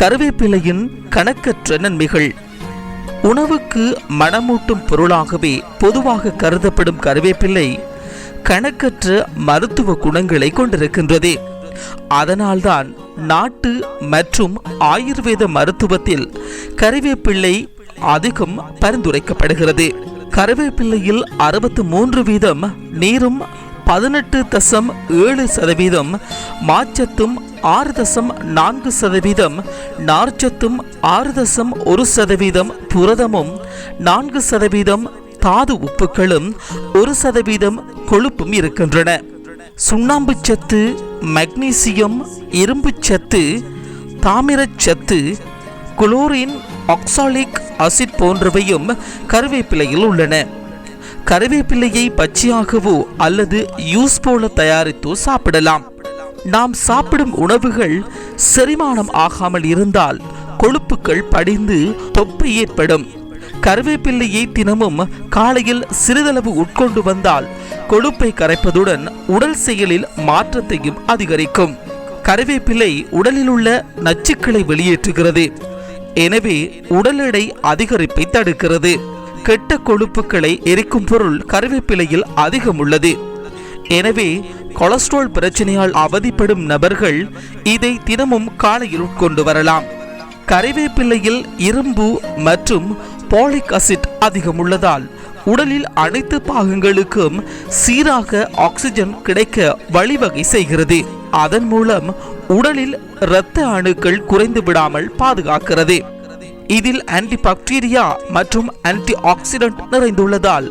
கருவேப்பிலையின் கணக்கற்ற நன்மைகள். உணவுக்கு மனமூட்டும் பொருளாகவே பொதுவாக கருதப்படும் கருவேப்பிலை கணக்கற்ற மருத்துவ குணங்களை கொண்டிருக்கின்றது. அதனால்தான் நாட்டு மற்றும் ஆயுர்வேத மருத்துவத்தில் கருவேப்பிள்ளை அதிகம் பரிந்துரைக்கப்படுகிறது. கருவேப்பிள்ளையில் அறுபத்து மூன்று வீதம் நீரும் பதினெட்டு தசம் ஏழு சதவீதம் மாச்சத்தும் ஆறு தசம் நான்கு சதவீதம் நார்ச்சத்தும் ஆறு தசம் ஒரு சதவீதம் புரதமும் நான்கு சதவீதம் தாது உப்புக்களும் ஒரு சதவீதம் கொழுப்பும் இருக்கின்றன. சுண்ணாம்பு சத்து மக்னீசியம் இரும்பு சத்து தாமிரச்சத்து குளோரின் ஆக்சாலிக் அசிட் போன்றவையும் கருவேப்பிலையில் உள்ளன. கருவேப்பிலையை பச்சையாகவோ அல்லது யூஸ் போல தயாரித்தோ சாப்பிடலாம். நாம் சாப்பிடும் உணவுகள் செரிமானம் ஆகாமல் இருந்தால் கொழுப்புகள் படிந்து தொப்பை ஏற்படும். கருவேப்பிள்ளையை தினமும் காலையில் சிறிதளவு உட்கொண்டு வந்தால் கொழுப்பை கரைப்பதுடன் உடல் செயலில் மாற்றத்தையும் அதிகரிக்கும். கருவேப்பிலை உடலில் உள்ள நச்சுக்களை வெளியேற்றுகிறது. எனவே உடல் எடை அதிகரிப்பை தடுக்கிறது. கெட்ட கொழுப்புகளை எரிக்கும் பொருள் கருவேப்பிலையில் அதிகம் உள்ளது எனவே கொலஸ்ட்ரால் பிரச்சனையால் அவதிப்படும் நபர்கள் இதை தினமும் காலையில் உட்கொண்டு வரலாம். கறிவேப்பிள்ளையில் இரும்பு மற்றும் பாலிக் அசிட் அதிகம் உள்ளதால் உடலில் அனைத்து பாகங்களுக்கும் சீராக ஆக்சிஜன் கிடைக்க வழிவகை செய்கிறது. அதன் மூலம் உடலில் இரத்த அணுக்கள் குறைந்து விடாமல் பாதுகாக்கிறது. இதில் ஆன்டி பாக்டீரியா மற்றும் ஆன்டி ஆக்சிடென்ட் நிறைந்துள்ளதால்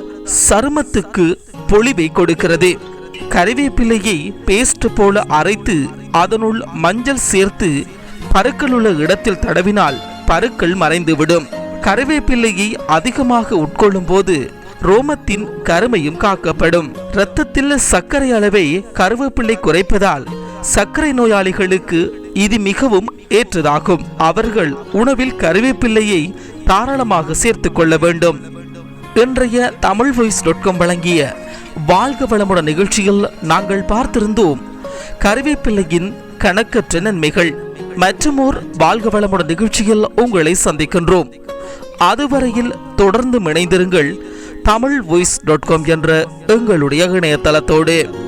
சருமத்துக்கு பொலிவை கொடுக்கிறது. கறிவேப்பிலையை பேஸ்ட் போல அரைத்து அதனுள் மஞ்சள் சேர்த்து பருக்கள் உள்ள இடத்தில் தடவினால் பருக்கள் மறைந்துவிடும். கறிவேப்பிலையை அதிகமாக உட்கொள்ளும் போது ரோமத்தின் கருமையும் காக்கப்படும். இரத்தத்தில் சர்க்கரை அளவை கருவேப்பிள்ளை குறைப்பதால் சர்க்கரை நோயாளிகளுக்கு இது மிகவும் ஏற்றதாகும். அவர்கள் உணவில் கருவேப்பிள்ளையை தாராளமாக சேர்த்துக் கொள்ள வேண்டும். இன்றைய தமிழ் வாய்ஸ் டாட் காம் வழங்கிய வாழ்க வளமுடன் நிகழ்ச்சியில் நாங்கள் பார்த்திருந்தோம் கருவேப்பிள்ளையின் கணக்கற்ற நன்மைகள். மற்றுமோர் வாழ்க வளமுடன் நிகழ்ச்சியில் உங்களை சந்திக்கின்றோம். அதுவரையில் தொடர்ந்து இணைந்திருங்கள் தமிழ் வாய்ஸ் டாட் காம் என்ற எங்களுடைய இணையதளத்தோடு.